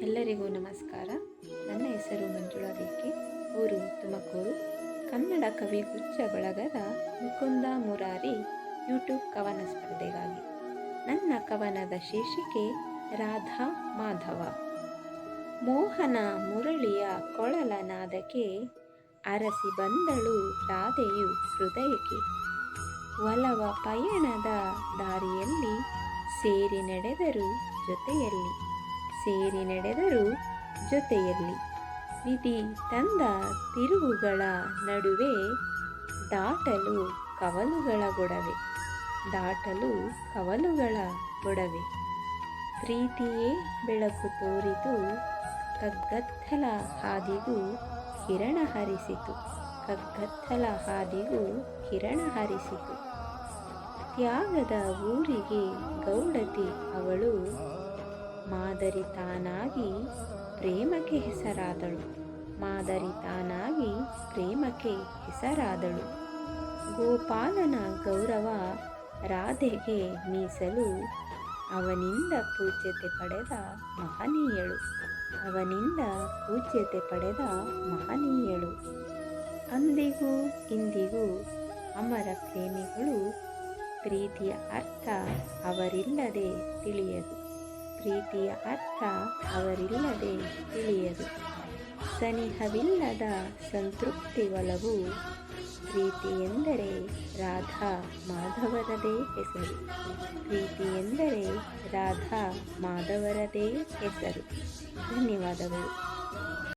ಎಲ್ಲರಿಗೂ ನಮಸ್ಕಾರ. ನನ್ನ ಹೆಸರು ಮಂಜುಳಾ ಬೇಕಿ ಊರು ತುಮಕೂರು. ಕನ್ನಡ ಕವಿ ಗುಚ್ಚ ಬಳಗದ ಮುಕುಂದ ಮುರಾರಿ ಯೂಟ್ಯೂಬ್ ಕವನ ಸ್ಪರ್ಧೆಗಾಗಿ. ನನ್ನ ಕವನದ ಶೀರ್ಷಿಕೆ ರಾಧಾ ಮಾಧವ. ಮೋಹನ ಮುರಳಿಯ ಕೊಳಲನಾದಕ್ಕೆ ಅರಸಿ ಬಂದಳು ರಾಧೆಯು ಹೃದಯಕ್ಕೆ. ಒಲವ ಪಯಣದ ದಾರಿಯಲ್ಲಿ ಸೇರಿ ನಡೆದರು ಜೊತೆಯಲ್ಲಿ. ಸೇರಿ ನಡೆದರು ಜೊತೆಯಲ್ಲಿ ವಿಧಿ ತಂದ ತಿರುವುಗಳ ನಡುವೆ ದಾಟಲು ಕವಲುಗಳ ಗೊಡವೆ. ದಾಟಲು ಕವಲುಗಳ ಗೊಡವೆ. ಪ್ರೀತಿಯೇ ಬೆಳಕು ತೋರಿತು, ಕಗ್ಗತ್ತಲ ಹಾದಿಗೂ ಕಿರಣ ಹರಿಸಿತು. ಕಗ್ಗತ್ತಲ ಹಾದಿಗೂ ಕಿರಣ ಹರಿಸಿತು. ತ್ಯಾಗದ ಊರಿಗೆ ಗೌಡತಿ ಅವಳು ಮಾದರಿ ತಾನಾಗಿ ಪ್ರೇಮಕ್ಕೆ ಹೆಸರಾದಳು. ಮಾದರಿ ತಾನಾಗಿ ಪ್ರೇಮಕ್ಕೆ ಹೆಸರಾದಳು. ಗೋಪಾಲನ ಗೌರವ ರಾಧೆಗೆ ಮೀಸಲು ಅವನಿಂದ ಪೂಜ್ಯತೆ ಪಡೆದ ಮಹನೀಯಳು. ಅವನಿಂದ ಪೂಜ್ಯತೆ ಪಡೆದ ಮಹನೀಯಳು. ಅಂದಿಗೂ ಇಂದಿಗೂ ಅಮರ ಪ್ರೇಮಿಗಳು. ಪ್ರೀತಿಯ ಅರ್ಥ ಅವರಿಲ್ಲದೆ ತಿಳಿಯದು. ಪ್ರೀತಿಯ ಅರ್ಥ ಅವರಿಲ್ಲದೆ ತಿಳಿಯದು. ಸನಿಹವಿಲ್ಲದ ಸಂತೃಪ್ತಿ ಒಲವು ಪ್ರೀತಿ ಎಂದರೆ ರಾಧಾ ಮಾಧವರದೇ ಹೆಸರು. ಪ್ರೀತಿ ಎಂದರೆ ರಾಧಾ ಮಾಧವರದೇ ಹೆಸರು. ಧನ್ಯವಾದಗಳು.